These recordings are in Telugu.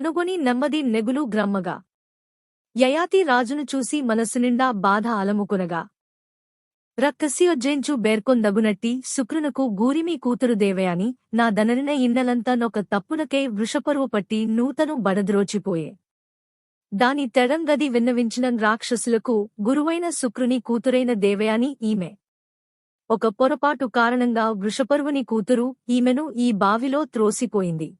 అనుగొని నెమ్మది నెగులు గ్రమ్మగా. యయాతి రాజును చూసి మనసునిండా బాధ అలముకునగా. రక్కసియొజ్జెంచు బేర్కొందగునట్టి శుక్రునకు గూరిమీ కూతురు దేవయాని నా దనరిన ఇండలంతా నొక తప్పునకే వృషపరువు పట్టి నూతను బడద్రోచిపోయే. దాని తెడంగది విన్నవించిన రాక్షసులకు గురువైన శుక్రుని కూతురైన దేవయాని ఈమె. ఒక పొరపాటు కారణంగా వృషపర్వుని కూతురు ఈమెను ఈ బావిలో త్రోసిపోయింది.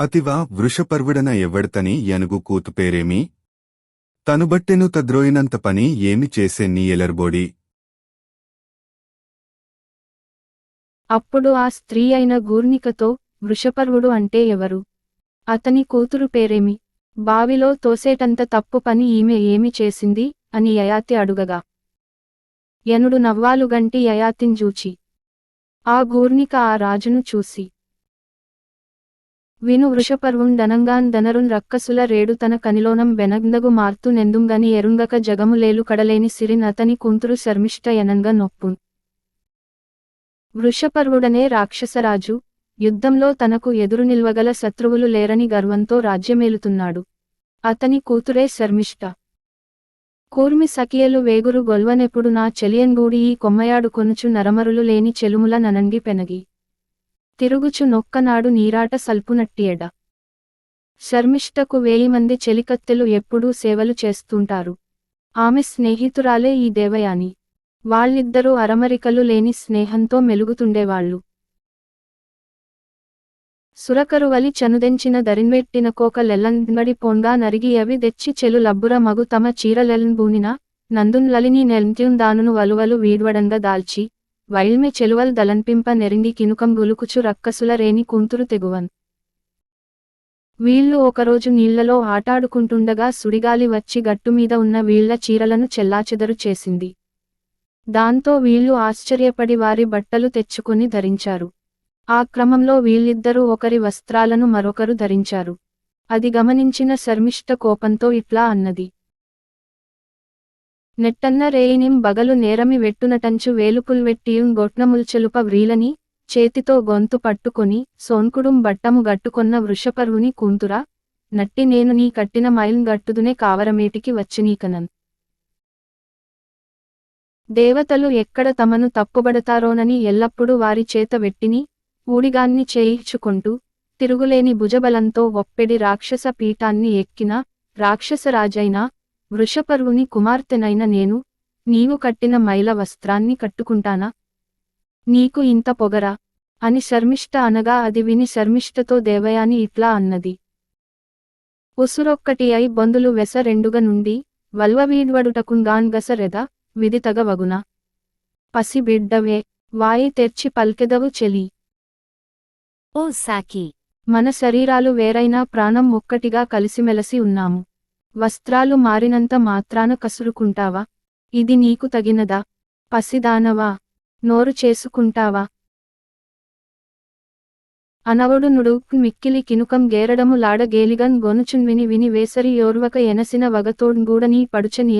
అతివా వృషపర్వుడన ఎవ్వడతని ఎనుగు కూతు పేరేమి? తనుబట్టెను తద్రోయినంత పని ఏమి చేసే నీ ఎలర్బోడి? అప్పుడు ఆ స్త్రీ అయిన గూర్ణికతో వృషపర్వుడు అంటే ఎవరు? అతని కూతురు పేరేమి? బావిలో తోసేటంత తప్పు పని ఈమె ఏమి చేసింది? అని యయాతి అడుగగా. యనుడు నవ్వాలుగంటి యయాతింజూచి ఆ గూర్ణిక ఆ రాజును చూసి. విను వృషపర్వం దనంగాన్ దనరున్ రక్కసుల రేడు తన కనిలోనం బెనగ్నగు మార్తు నెందుంగని ఎరుంగక జగములేలు కడలేని సిరిన్ అతని కుంతురు శర్మిష్ట ఎనంగ నొప్పున్. వృషపర్వుడనే రాక్షసరాజు యుద్ధంలో తనకు ఎదురు నిల్వగల శత్రువులు లేరని గర్వంతో రాజ్యమేలుతున్నాడు. అతని కూతురే శర్మిష్ట. కూర్మి సకియలు వేగురు గొల్వనెప్పుడు నా చెలియన్గూడి ఈ కొమ్మయాడు కొనుచు నరమరులు లేని చెలుముల ననంగి పెనగి. తిరుగుచు నొక్కనాడు నీరాట సల్పునట్టియడ. శర్మిష్టకు వేయి మంది చెలికత్తెలు ఎప్పుడూ సేవలు చేస్తుంటారు. ఆమె స్నేహితురాలే ఈ దేవయాని. వాళ్ళిద్దరూ అరమరికలు లేని స్నేహంతో మెలుగుతుండేవాళ్ళు. సురకరువలి చనుదెంచిన దరిన్వెట్టిన కోక లెల్లంబడి పొంగా నరిగి అవి తెచ్చి చెలు లబ్బుర మగు తమ చీరలెల్న్ నందున్లలిని నందున్ దానును వలువలు వీడ్వడంగా దాల్చి వైల్మె చెలువల్ దలంపింప నెరింగి కినుకం గులుకుచు రక్కసుల రేని కుంతురు తెగువన్. వీళ్ళు ఒకరోజు నీళ్ళలో ఆటాడుకుంటుండగా సుడిగాలి వచ్చి గట్టుమీద ఉన్న వీళ్ళ చీరలను చెల్లాచెదరు చేసింది. దాంతో వీళ్ళు ఆశ్చర్యపడి వారి బట్టలు తెచ్చుకుని ధరించారు. ఆ క్రమంలో వీళ్ళిద్దరూ ఒకరి వస్త్రాలను మరొకరు ధరించారు. అది గమనించిన శర్మిష్ట కోపంతో ఇట్లా అన్నది. నెట్టన్న రేయినిం బగలు నేరమి వెట్టునటంచు వేలుకుల్వెట్టియుం గొట్నముల్చెలుప వ్రీలని చేతితో గొంతు పట్టుకొని సోన్కుడుం బట్టము గట్టుకొన్న వృషపర్వుని కూంతురా నట్టి నేను నీ కట్టిన మైల్ గట్టుదునే కావరమేటికి వచ్చినీకనన్. దేవతలు ఎక్కడ తమను తప్పుబడతారోనని ఎల్లప్పుడూ వారి చేత వెట్టిని ఊడిగాన్ని చేయించుకుంటూ తిరుగులేని భుజబలంతో ఒప్పెడి రాక్షస పీఠాన్ని ఎక్కిన రాక్షసరాజైన వృషపర్వుని కుమార్తెనైన నేను నీవు కట్టిన మైల వస్త్రాన్ని కట్టుకుంటానా? నీకు ఇంత పొగరా? అని శర్మిష్ట అనగా అది విని శర్మిష్టతో దేవయాని ఇట్లా అన్నది. ఉసురొక్కటి అయి బొందులు వెస రెండుగ నుండి వల్వవీడ్వడుటకుంగాన్ గసరెద విదితగ వగున పసి బిడ్డవే వాయి తెర్చి పల్కెదవు చెలి. ఓ సాకి! మన శరీరాలు వేరైనా ప్రాణం ఒక్కటిగా కలిసిమెలసి ఉన్నాము. వస్త్రాలు మారినంత మాత్రాన కసురుకుంటావా? ఇది నీకు తగినదా? పసిదానవా? నోరు చేసుకుంటావా? అనవడు నుడు మిక్కిలి కినుకం గేరడము లాడ గేలిగన్ గొనుచున్ విని విని వేసరి యోర్వక ఎనసిన వగతోడ్గూడనీ పడుచని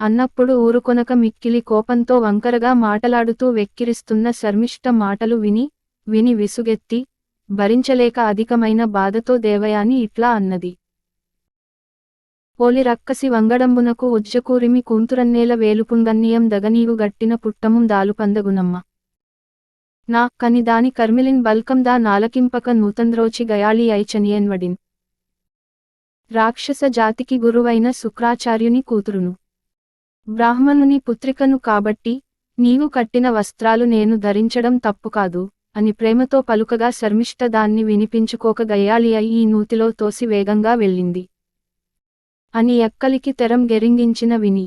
అన్నప్పుడు ఊరుకొనక మిక్కిలి కోపంతో వంకరగా మాటలాడుతూ వెక్కిరిస్తున్న శర్మిష్ట మాటలు విని విని విసుగెత్తి భరించలేక అధికమైన బాధతో దేవయాని ఇట్లా అన్నది. పోలి రక్కసి వంగడంబునకు ఉజ్జకూరిమి కూంతురన్నేల వేలుపుంగన్నీయం దగనీవు గట్టిన పుట్టముం దాలుపందగునమ్మ నా కని దాని కర్మిలిన్ బల్కందా నాలకింపక నూతంద్రోచి గయాళి ఐచనియన్వడిన్ రాక్షస జాతికి గురువైన శుక్రాచార్యుని కూతురును. బ్రాహ్మణుని పుత్రికను కాబట్టి నీవు కట్టిన వస్త్రాలు నేను ధరించడం తప్పు కాదు అని ప్రేమతో పలుకగా శర్మిష్ట దాన్ని వినిపించుకోక గయాలి అయి ఈ నూతిలో తోసి వేగంగా వెళ్ళింది. అని ఎక్కలికి తెరం గెరింగించిన విని.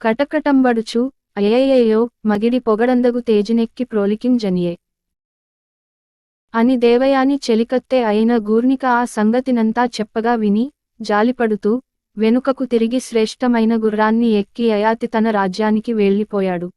కటకటంబడుచు అయ్యయ్యయ్యో మగిడి పొగడందగు తేజినెక్కి ప్రోలికింజనియే అని దేవయాని చెలికత్తె అయిన గూర్నిక ఆ సంగతినంతా చెప్పగా విని జాలిపడుతూ వెనుకకు తిరిగి శ్రేష్టమైన గుర్రాన్ని ఎక్కి అయాతి తన రాజ్యానికి వెళ్ళిపోయాడు.